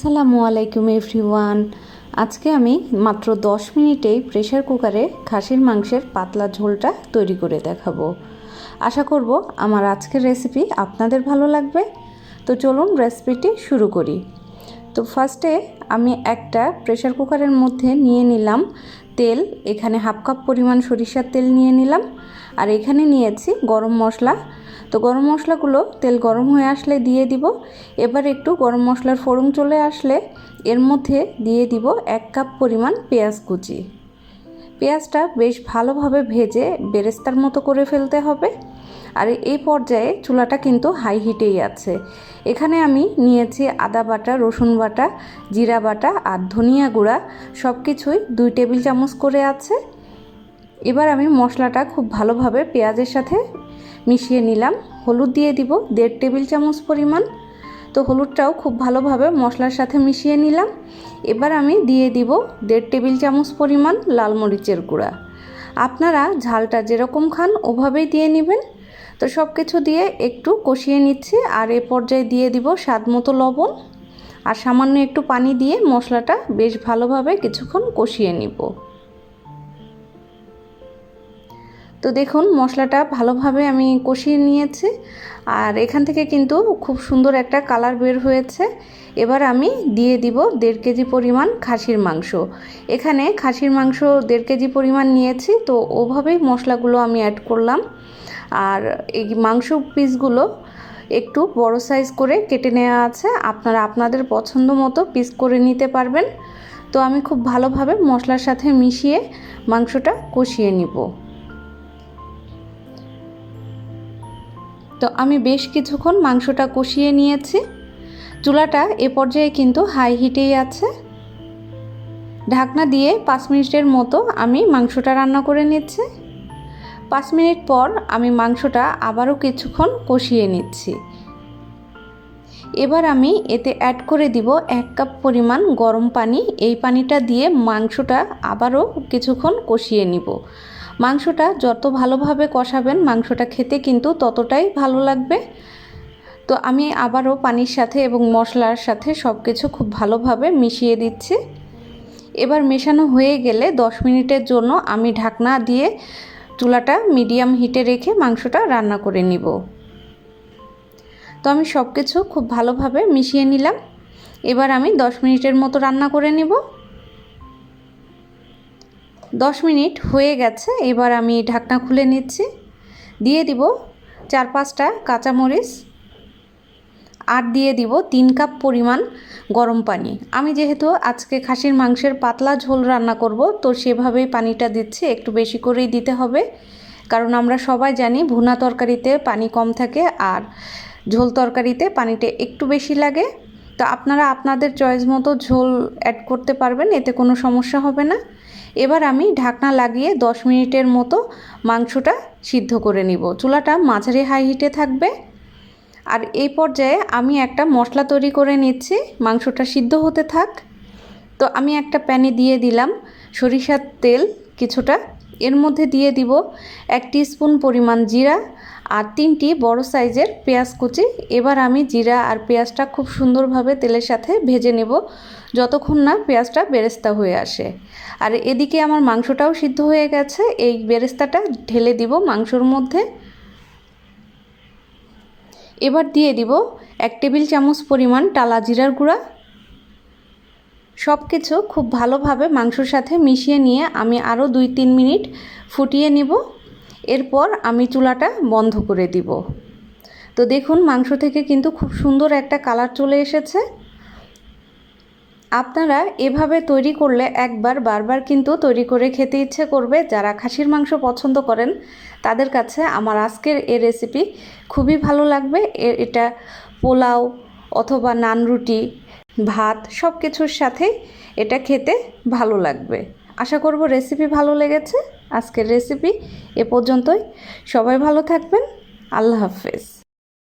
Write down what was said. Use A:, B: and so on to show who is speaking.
A: আসসালামু আলাইকুম এভরিওয়ান। আজকে আমি মাত্র 10 মিনিটেই প্রেসার কুকারে খাসির মাংসের পাতলা ঝোলটা তৈরি করে দেখাবো। আশা করব আমার আজকের রেসিপি আপনাদের ভালো লাগবে। তো চলুন রেসিপিটি শুরু করি। তো ফার্স্টে আমি একটা প্রেসার কুকারের মধ্যে নিয়ে নিলাম তেল, এখানে হাফ কাপ পরিমাণ সরিষার তেল নিয়ে নিলাম, আর এখানে নিয়েছি গরম মশলা তো গরম মশলাগুলো তেল গরম হয়ে আসলে দিয়ে দিব। এবার একটু গরম মশলার ফোড়ন চলে আসলে এর মধ্যে দিয়ে দিব এক কাপ পরিমাণ পেঁয়াজ কুচি। পেঁয়াজটা বেশ ভালোভাবে ভেজে বেরেস্তার মতো করে ফেলতে হবে। আর এই পর্যায়ে চুলাটা কিন্তু হাই হিটেই আছে। এখানে আমি নিয়েছি আদা বাটা, রসুন বাটা, জিরা বাটা আর ধনিয়া গুঁড়া। সব কিছুই দুই টেবিল চামচ করে আছে। এবার আমি মশলাটা খুব ভালোভাবে পেঁয়াজের সাথে মিশিয়ে নিলাম। হলুদ দিয়ে দিব দেড় টেবিল চামচ পরিমাণ। তো হলুদটাও খুব ভালোভাবে মশলার সাথে মিশিয়ে নিলাম। এবার আমি দিয়ে দিব দেড় টেবিল চামচ পরিমাণ লাল মরিচের গুঁড়া। আপনারা ঝালটা যেরকম খান ওভাবেই দিয়ে নেবেন। তো সব কিছু দিয়ে একটু কষিয়ে নিচ্ছি আর এ পর্যায়ে দিয়ে দিব স্বাদ মতো লবণ। আর সামান্য একটু পানি দিয়ে মশলাটা বেশ ভালোভাবে কিছুক্ষণ কষিয়ে নিব। তো দেখুন, মশলাটা ভালোভাবে আমি কষিয়ে নিয়েছি। আর এখান থেকে কিন্তু খুব সুন্দর একটা কালার বের হয়েছে। এবার আমি দিয়ে দিব দেড় কেজি পরিমাণ খাসির মাংস। এখানে খাসির মাংস দেড় কেজি পরিমাণ নিয়েছি, তো ওভাবেই মশলাগুলো আমি অ্যাড করলাম। আর এই মাংস পিসগুলো একটু বড় সাইজ করে কেটে নেওয়া আছে। আপনারা আপনাদের পছন্দ মতো পিস করে নিতে পারবেন। তো আমি খুব ভালোভাবে মশলার সাথে মিশিয়ে মাংসটা কষিয়ে নিব। তো আমি বেশ কিছুক্ষণ মাংসটা কষিয়ে নিয়েছি। চুলাটা এ পর্যায়ে কিন্তু হাই হিটেই আছে। ঢাকনা দিয়ে পাঁচ মিনিটের মতো আমি মাংসটা রান্না করে নিচ্ছি। পাঁচ মিনিট পর আমি মাংসটা আবারও কিছুক্ষণ কষিয়ে নিচ্ছি। এবার আমি এতে অ্যাড করে দিব এক কাপ পরিমাণ গরম পানি। এই পানিটা দিয়ে মাংসটা আবারও কিছুক্ষণ কষিয়ে নিব। মাংসটা যত ভালোভাবে কষাবেন, মাংসটা খেতে কিন্তু ততটাই ভালো লাগবে। তো আমি আবারও পানির সাথে এবং মশলার সাথে সব কিছু খুব ভালোভাবে মিশিয়ে দিচ্ছি। এবার মেশানো হয়ে গেলে দশ মিনিটের জন্য আমি ঢাকনা দিয়ে চুলাটা মিডিয়াম হিটে রেখে মাংসটা রান্না করে নিব। তো আমি সব কিছু খুব ভালোভাবে মিশিয়ে নিলাম। এবার আমি দশ মিনিটের মতো রান্না করে নিব। দশ মিনিট হয়ে গেছে, এবার আমি ঢাকনা খুলে নিচ্ছি। দিয়ে দিব চার পাঁচটা কাঁচামরিচ, আর দিয়ে দিব তিন কাপ পরিমাণ গরম পানি। আমি যেহেতু আজকে খাসির মাংসের পাতলা ঝোল রান্না করব, তো সেভাবেই পানিটা দিচ্ছি, একটু বেশি করেই দিতে হবে। কারণ আমরা সবাই জানি ভুনা তরকারিতে পানি কম থাকে আর ঝোল তরকারিতে পানিটা একটু বেশি লাগে। তো আপনারা আপনাদের চয়েস মতো ঝোল অ্যাড করতে পারবেন, এতে কোনো সমস্যা হবে না। এবার আমি ঢাকনা লাগিয়ে 10 মিনিটের মতো মাংসটা সিদ্ধ করে নিব। চুলাটা মাঝারি হাই হিটে থাকবে। আর এই পর্যায়ে আমি একটা মশলা তৈরি করে নিচ্ছি। মাংসটা সিদ্ধ হতে থাক। তো আমি একটা প্যানে দিয়ে দিলাম সরিষার তেল কিছুটা। এর মধ্যে দিয়ে দিব এক স্পুন পরিমাণ জিরা আর তিনটি বড় সাইজের পেঁয়াজ কুচি। এবার আমি জিরা আর পেঁয়াজটা খুব সুন্দরভাবে তেলের সাথে ভেজে নেব, যতক্ষণ না পেঁয়াজটা বেরেস্তা হয়ে আসে। আর এদিকে আমার মাংসটাও সিদ্ধ হয়ে গেছে। এই বেরেস্তাটা ঢেলে দিব মাংসর মধ্যে। এবার দিয়ে দিব এক টেবিল চামচ পরিমাণ টালা জিরার গুঁড়া। সব কিছু খুব ভালোভাবে মাংসর সাথে মিশিয়ে নিয়ে আমি আরও দুই তিন মিনিট ফুটিয়ে নিব। এরপর আমি চুলাটা বন্ধ করে দিব। তো দেখুন, মাংস থেকে কিন্তু খুব সুন্দর একটা কালার চলে এসেছে। আপনারা এভাবে তৈরি করলে একবার, বারবার কিন্তু তৈরি করে খেতে ইচ্ছে করবে। যারা খাসির মাংস পছন্দ করেন, তাদের কাছে আমার আজকের এ রেসিপি খুবই ভালো লাগবে। এটা পোলাও অথবা নান রুটি, ভাত সব কিছুর সাথে এটা খেতে ভালো লাগবে। আশা করব রেসিপি ভালো লেগেছে। আজকের রেসিপি এ পর্যন্তই। সবাই ভালো থাকবেন। আল্লাহ হাফেজ।